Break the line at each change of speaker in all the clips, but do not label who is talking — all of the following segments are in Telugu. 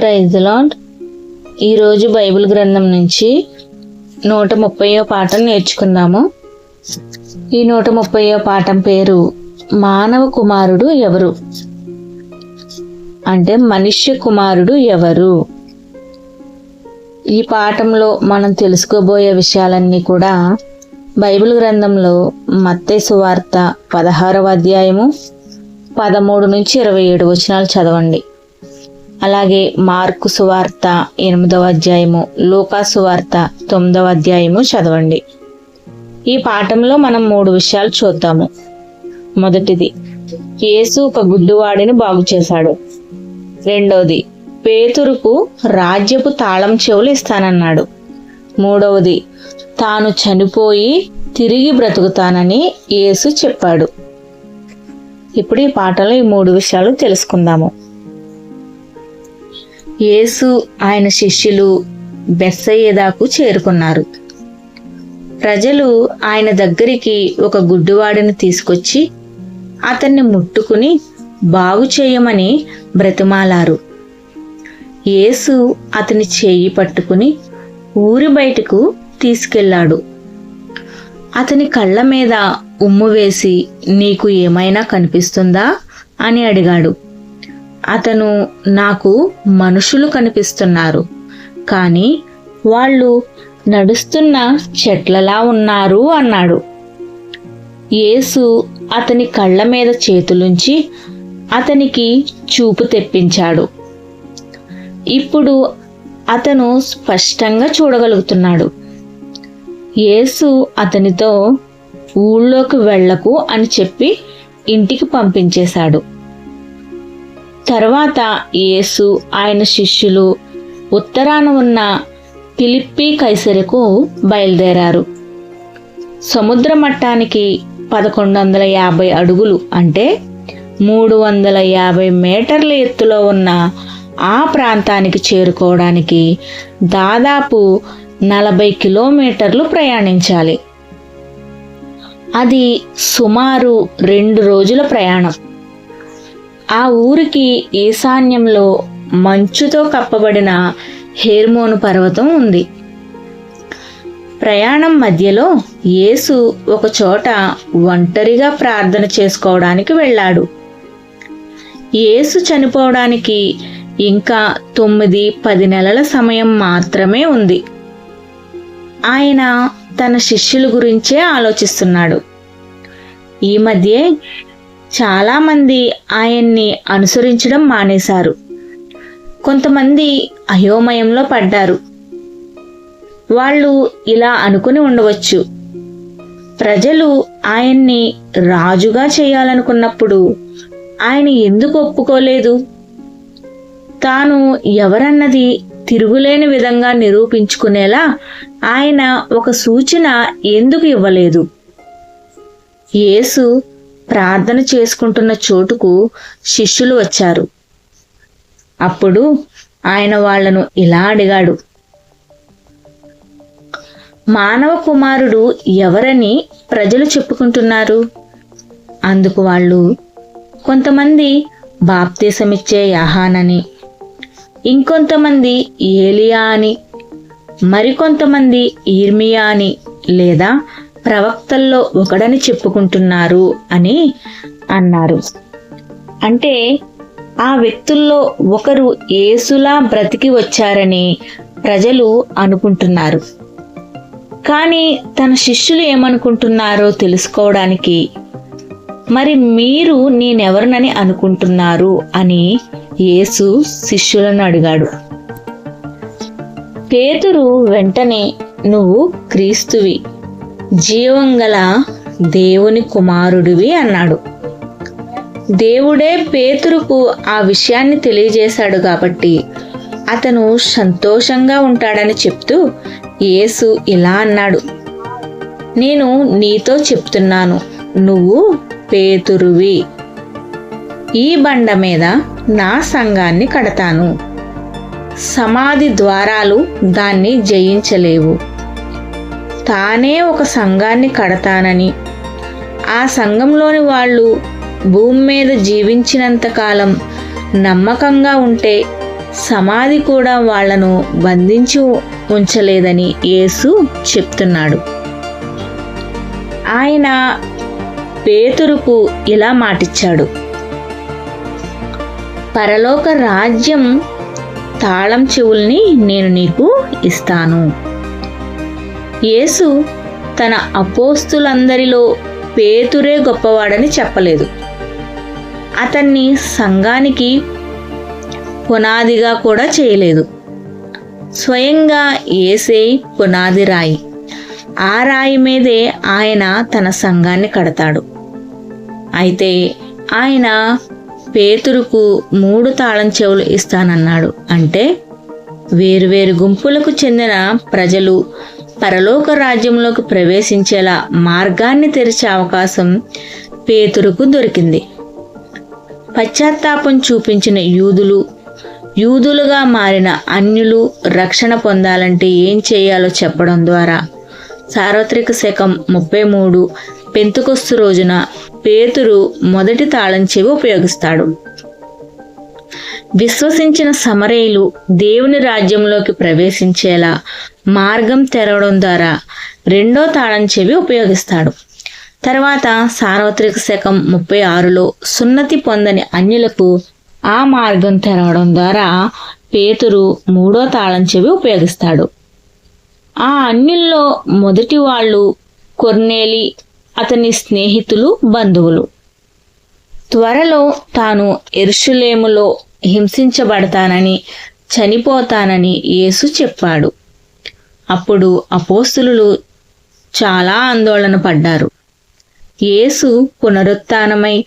ప్రైజ్ లాడ్ ఈరోజు బైబిల్ గ్రంథం నుంచి నూట ముప్పయో పాఠం నేర్చుకుందాము. ఈ నూట ముప్పయో పాఠం పేరు మానవ కుమారుడు ఎవరు? అంటే మనుష్య కుమారుడు ఎవరు? ఈ పాఠంలో మనం తెలుసుకోబోయే విషయాలన్నీ కూడా బైబిల్ గ్రంథంలో మత్తే సువార్త పదహారవ అధ్యాయము పదమూడు నుంచి ఇరవై ఏడు వచనాలు చదవండి. అలాగే మార్కు సువార్త ఎనిమిదవ అధ్యాయము లూకా సువార్త తొమ్మిదవ అధ్యాయము చదవండి. ఈ పాఠంలో మనం మూడు విషయాలు చూద్దాము. మొదటిది యేసు ఒక గుడ్డువాడిని బాగు చేశాడు. రెండవది పేతురుకు రాజ్యపు తాళం చెవులు ఇస్తానన్నాడు. మూడవది తాను చనిపోయి తిరిగి బ్రతుకుతానని యేసు చెప్పాడు. ఇప్పుడు ఈ పాటలో ఈ మూడు విషయాలు తెలుసుకుందాము. యేసు ఆయన శిష్యులు బెస్సయ్యేదాకు చేరుకున్నారు. ప్రజలు ఆయన దగ్గరికి ఒక గుడ్డివాడిని తీసుకొచ్చి అతన్ని ముట్టుకుని బాగు చేయమని బ్రతిమాలారు. యేసు అతని చేయి పట్టుకుని ఊరి బయటకు తీసుకెళ్ళాడు. అతని కళ్ళ మీద ఉమ్ము వేసి నీకు ఏమైనా కనిపిస్తుందా? అని అడిగాడు. అతను నాకు మనుషులు కనిపిస్తున్నారు. కానీ వాళ్ళు నడుస్తున్న చెట్లలా ఉన్నారు అన్నాడు. యేసు అతని కళ్ళ మీద చేతులుంచి అతనికి చూపు తెప్పించాడు. ఇప్పుడు అతను స్పష్టంగా చూడగలుగుతున్నాడు. యేసు అతనితో ఊళ్ళోకి వెళ్ళకు అని చెప్పి ఇంటికి పంపించేశాడు. తర్వాత యేసు ఆయన శిష్యులు ఉత్తరాన ఉన్న ఫిలిప్పి కైసరకు బయలుదేరారు. సముద్ర మట్టానికి పదకొండు వందల యాభై అడుగులు అంటే మూడు వందల యాభై మీటర్ల ఎత్తులో ఉన్న ఆ ప్రాంతానికి చేరుకోవడానికి దాదాపు నలభై కిలోమీటర్లు ప్రయాణించాలి. అది సుమారు రెండు రోజుల ప్రయాణం. ఆ ఊరికి ఈశాన్యంలో మంచుతో కప్పబడిన హేర్మోను పర్వతం ఉంది. ప్రయాణం మధ్యలో యేసు ఒకచోట ఒంటరిగా ప్రార్థన చేసుకోవడానికి వెళ్ళాడు. యేసు చనిపోవడానికి ఇంకా తొమ్మిది పది నెలల సమయం మాత్రమే ఉంది. ఆయన తన శిష్యుల గురించే ఆలోచిస్తున్నాడు. ఈ మధ్యే చాలామంది ఆయన్ని అనుసరించడం మానేశారు. కొంతమంది అయోమయంలో పడ్డారు. వాళ్ళు ఇలా అనుకుని ఉండవచ్చు. ప్రజలు ఆయన్ని రాజుగా చేయాలనుకున్నప్పుడు ఆయన ఎందుకు ఒప్పుకోలేదు? తాను ఎవరన్నది తిరుగులేని విధంగా నిరూపించుకునేలా ఆయన ఒక సూచన ఎందుకు ఇవ్వలేదు? యేసు ప్రార్థన చేసుకుంటున్న చోటుకు శిష్యులు వచ్చారు. అప్పుడు ఆయన వాళ్ళను ఇలా అడిగాడు. మానవ కుమారుడు ఎవరని ప్రజలు చెప్పుకుంటున్నారు? అందుకు వాళ్ళు కొంతమంది బాప్తీసమిచ్చే యాహానని ఇంకొంతమంది ఏలియా అని మరికొంతమంది ఈర్మియా అని లేదా ప్రవక్తల్లో ఒకడని చెప్పుకుంటున్నారు అని అన్నారు. అంటే ఆ వ్యక్తుల్లో ఒకరు ఏసులా బ్రతికి వచ్చారని ప్రజలు అనుకుంటున్నారు. కానీ తన శిష్యులు ఏమనుకుంటున్నారో తెలుసుకోవడానికి మరి మీరు నేనెవరినని అనుకుంటున్నారు అని యేసు శిష్యులను అడిగాడు. పేతురు వెంటనే నువ్వు క్రీస్తువి. జీవంగల దేవుని కుమారుడివి అన్నాడు. దేవుడే పేతురుకు ఆ విషయాన్ని తెలియజేశాడు కాబట్టి అతను సంతోషంగా ఉంటాడని చెప్తూ యేసు ఇలా అన్నాడు. నేను నీతో చెప్తున్నాను నువ్వు పేతురువి. ఈ బండ మీద నా సంఘాన్ని కడతాను. సమాధి ద్వారాలు దాన్ని జయించలేవు. తానే ఒక సంఘాన్ని కడతానని. ఆ సంఘంలోని వాళ్ళు భూమి మీద జీవించినంత కాలం నమ్మకంగా ఉంటే సమాధి కూడా వాళ్ళను బంధించి ఉంచలేదని యేసు చెప్తున్నాడు. ఆయన పేతురుకు ఇలా మాటిచ్చాడు. పరలోక రాజ్యం తాళం చెవుల్ని నేను నీకు ఇస్తాను. యేసు తన అపోస్తులందరిలో పేతురే గొప్పవాడని చెప్పలేదు. అతన్ని సంఘానికి పునాదిగా కూడా చేయలేదు. స్వయంగా ఏసే పునాది రాయి. ఆ రాయి మీదే ఆయన తన సంఘాన్ని కడతాడు. అయితే ఆయన పేతురుకు మూడు తాళం చెవులు ఇస్తానన్నాడు. అంటే వేరువేరు గుంపులకు చెందిన ప్రజలు పరలోక రాజ్యంలోకి ప్రవేశించేలా మార్గాన్ని తెరిచే అవకాశం పేతురుకు దొరికింది. పశ్చాత్తాపం చూపించిన యూదులు యూదులుగా మారిన అన్యులు రక్షణ పొందాలంటే ఏం చేయాలో చెప్పడం ద్వారా సార్వత్రిక శకం ముప్పై మూడు పెంతుకొస్తు రోజున పేతురు మొదటి తాళం చెవి ఉపయోగిస్తాడు. విశ్వసించిన సమరేయులు దేవుని రాజ్యంలోకి ప్రవేశించేలా మార్గం తెరవడం ద్వారా రెండో తాళం చెవి ఉపయోగిస్తాడు. తర్వాత సార్వత్రిక శకం ముప్పై ఆరులో సున్నతి పొందని అన్యులకు ఆ మార్గం తెరవడం ద్వారా పేతురు మూడో తాళం చెవి ఉపయోగిస్తాడు. ఆ అన్యుల్లో మొదటి వాళ్ళు కొర్నేలి అతని స్నేహితులు బంధువులు. త్వరలో తాను ఎరుషులేములో హింసించబడతానని చనిపోతానని యేసు చెప్పాడు. అప్పుడు అపోస్తులు చాలా ఆందోళన పడ్డారు. యేసు పునరుత్నమై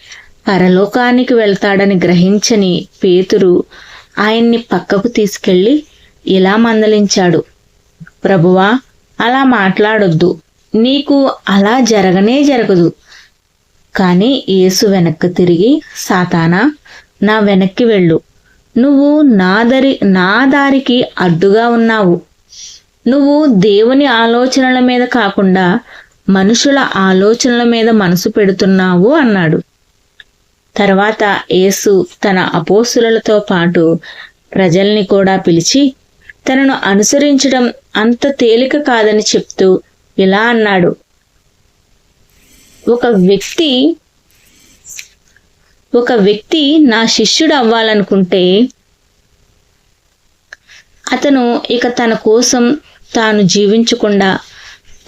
పరలోకానికి వెళ్తాడని గ్రహించని పేతురు ఆయన్ని పక్కకు తీసుకెళ్ళి ఇలా మందలించాడు. ప్రభువా అలా మాట్లాడొద్దు. నీకు అలా జరగనే జరగదు. కానీ యేసు వెనక్కి తిరిగి సాతానా నా వెనక్కి వెళ్ళు. నువ్వు నా దరి నా దారికి అడ్డుగా ఉన్నావు. నువ్వు దేవుని ఆలోచనల మీద కాకుండా మనుషుల ఆలోచనల మీద మనసు పెడుతున్నావు అన్నాడు. తర్వాత యేసు తన అపోసులతో పాటు ప్రజల్ని కూడా పిలిచి తనను అనుసరించడం అంత తేలిక కాదని చెప్తూ ఇలా అన్నాడు. ఒక వ్యక్తి ఒక వ్యక్తి నా శిష్యుడు అవ్వాలనుకుంటే అతను ఇక తన కోసం తాను జీవించకుండా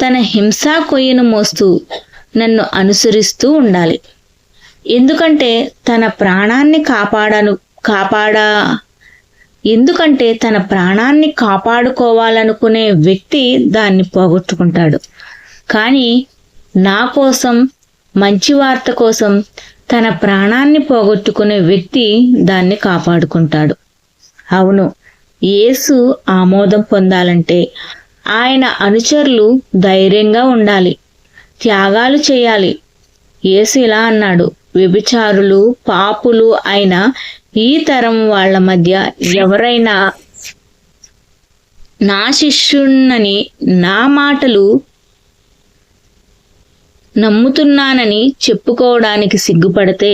తన హింసా కొయ్యను మోస్తూ నన్ను అనుసరిస్తూ ఉండాలి. ఎందుకంటే తన ప్రాణాన్ని కాపాడను కాపాడా ఎందుకంటే తన ప్రాణాన్ని కాపాడుకోవాలనుకునే వ్యక్తి దాన్ని పోగొట్టుకుంటాడు. కానీ నా కోసం మంచి వార్త కోసం తన ప్రాణాన్ని పోగొట్టుకునే వ్యక్తి దాన్ని కాపాడుకుంటాడు. అవును యేసు ఆమోదం పొందాలంటే ఆయన అనుచరులు ధైర్యంగా ఉండాలి త్యాగాలు చేయాలి. యేసు ఇలా అన్నాడు వ్యభిచారులు పాపులు అయిన ఈ తరం వాళ్ళ మధ్య ఎవరైనా నా శిష్యున్నని నా మాటలు నమ్ముతున్నానని చెప్పుకోవడానికి సిగ్గుపడితే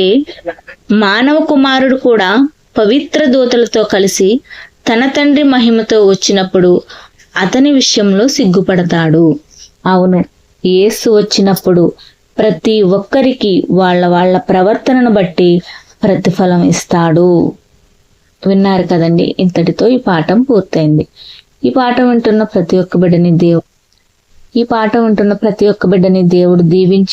మానవ కుమారుడు కూడా పవిత్ర దూతలతో కలిసి తన తండ్రి మహిమతో వచ్చినప్పుడు అతని విషయంలో సిగ్గుపడతాడు. అవును యేసు వచ్చినప్పుడు ప్రతి ఒక్కరికి వాళ్ళ వాళ్ళ ప్రవర్తనను బట్టి ప్రతిఫలం ఇస్తాడు. విన్నారు కదండి ఇంతటితో ఈ పాఠం పూర్తయింది. ఈ పాఠం వింటున్న ప్రతి ఒక్క బిడ్డని దేవు ఈ పాట వింటున్న ప్రతి ఒక్క బిడ్డని దేవుడు దీవించి